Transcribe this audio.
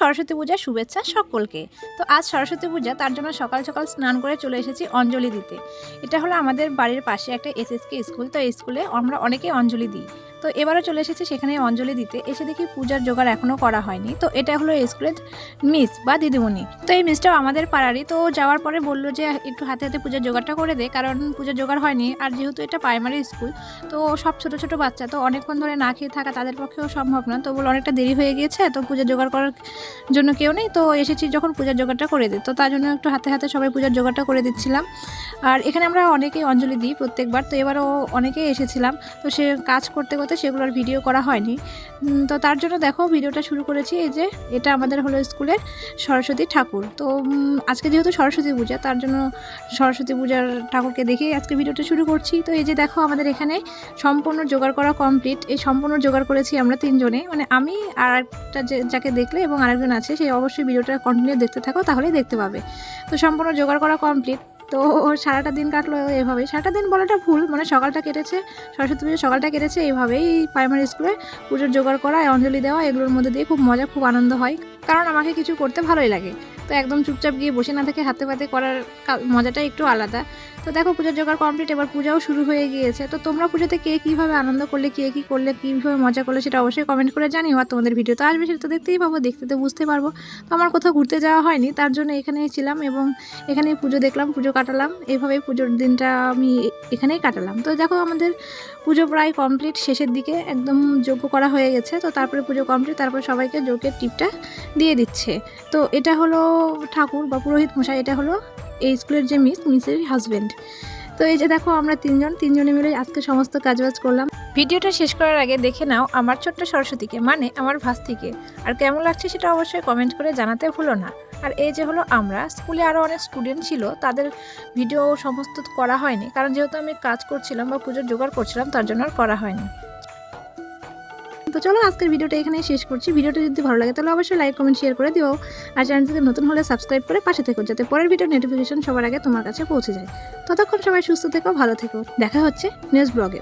সরস্বতী পূজার শুভেচ্ছা সকলকে। তো আজ সরস্বতী পূজা, তার জন্য সকাল সকাল স্নান করে চলে এসেছি অঞ্জলি দিতে। এটা হলো আমাদের বাড়ির পাশে একটা এসএসকে স্কুল, তো এই স্কুলে আমরা অনেকেই অঞ্জলি দিই। তো এবারও চলে এসেছি সেখানে অঞ্জলি দিতে। এসে দেখি পূজার জোগাড় এখনও করা হয়নি। তো এটা হলো স্কুলের মিস বা দিদিমণি। তো এই মিসটাও আমাদের পাড়ারই। তো যাওয়ার পরে বলল যে, একটু হাতে হাতে পূজার জোগাড়টা করে দে, কারণ পূজার জোগাড় হয়নি। আর যেহেতু এটা প্রাইমারি স্কুল তো সব ছোট ছোট বাচ্চা, তো অনেকক্ষণ ধরে না খেয়ে থাকা তাদের পক্ষেও সম্ভব না। তো বলে অনেকটা দেরি হয়ে গিয়েছে, তো পূজার জোগাড় করার জন্য কেউ নেই। তো এসেছি যখন পূজার জোগাড়টা করে দিই তো তার জন্য একটু হাতে হাতে সবাই পূজার জোগাড়টা করে দিচ্ছিলাম। আর এখানে আমরা অনেকেই অঞ্জলি দিই প্রত্যেকবার। তো এবারও অনেকেই এসেছিলাম। তো সে কাজ করতে করতে সেগুলোর ভিডিও করা হয়নি। তো তার জন্য দেখো ভিডিওটা শুরু করেছি, এই যে এটা আমাদের হলো স্কুলের সরস্বতী ঠাকুর। তো আজকে যেহেতু সরস্বতী পূজা, তার জন্য সরস্বতী পূজার ঠাকুরকে দেখেই আজকে ভিডিওটা শুরু করছি। তো এই যে দেখো আমাদের এখানে সম্পূর্ণ জোগাড় করা কমপ্লিট এই সম্পূর্ণ জোগাড় করেছি আমরা তিনজনে। মানে আমি আর একটা যাকে দেখলে এবং আরেকজন আছে, সে অবশ্যই ভিডিওটা কন্টিনিউ দেখতে থাকো, তাহলেই দেখতে পাবে। তো সম্পূর্ণ জোগাড় করা কমপ্লিট তো ওর সারাটা দিন কাটলো এভাবে। সারাটা দিন বলাটা ভুল মানে সকালটা কেটেছে, সরস্বতী পুজোর সকালটা কেটেছে এইভাবেই প্রাইমারি স্কুলে পুজোর জোগাড় করা, অঞ্জলি দেওয়া, এগুলোর মধ্যে দিয়ে খুব মজা, খুব আনন্দ হয়। কারণ আমাকে কিছু করতে ভালোই লাগে। তো একদম চুপচাপ গিয়ে বসে না থেকে হাতে পাতে করার মজাটা একটু আলাদা। তো দেখো পুজোর জোগাড় কমপ্লিট এবার পূজাও শুরু হয়ে গিয়েছে। তো তোমরা পুজোতে কে কীভাবে আনন্দ করলে, কে কী করলে, কীভাবে মজা করলে সেটা অবশ্যই কমেন্ট করে জানিও। আর তোমাদের ভিডিও তো আসবে, সেটা তো দেখতেই পাবো, দেখতে তো বুঝতে পারব। তো আমার কোথাও ঘুরতে যাওয়া হয়নি, তার জন্য এখানেই ছিলাম এবং এখানেই পুজো দেখলাম, পুজো কাটালাম। এইভাবেই পুজোর দিনটা আমি এখানেই কাটালাম। তো দেখো আমাদের পুজো প্রায় কমপ্লিট শেষের দিকে একদম যোগ্য করা হয়ে গেছে। তো তারপরে পুজো কমপ্লিট তারপরে সবাইকে যোগের টিপটা দিয়ে দিচ্ছে। তো এটা হলো ঠাকুর বা পুরোহিত মশাই, এটা হলো এই স্কুলের যে মিস, মিসের হাজবেন্ড তো এই যে দেখো, আমরা তিনজন, তিনজনে মিলে আজকে সমস্ত কাজবাজ করলাম। ভিডিওটা শেষ করার আগে দেখে নাও আমার ছোট্ট সরস্বতীকে মানে আমার ভাস্তিকে। আর কেমন লাগছে সেটা অবশ্যই কমেন্ট করে জানাতে ভুলো না। আর এই যে হলো আমরা, স্কুলে আরও অনেক স্টুডেন্ট ছিল, তাদের ভিডিও সমস্ত করা হয়নি। কারণ যেহেতু আমি কাজ করছিলাম বা পুজোর জোগাড় করছিলাম, তার জন্য আর করা হয়নি। তো চলো, আজকের ভিডিওটা এখানে শেষ করছি। ভিডিওটা যদি ভালো লাগে, তাহলে অবশ্যই লাইক কমেন্ট শেয়ার করে দিও। আর চ্যানেলটিতে নতুন হলে সাবস্ক্রাইব করে পাশে থেকো, যাতে পরের ভিডিও নোটিফিকেশন সবার আগে তোমার কাছে পৌঁছে যায়। ততক্ষণ সবাই সুস্থ থেকো, ভালো থেকো। দেখা হচ্ছে নিউজ ব্লগে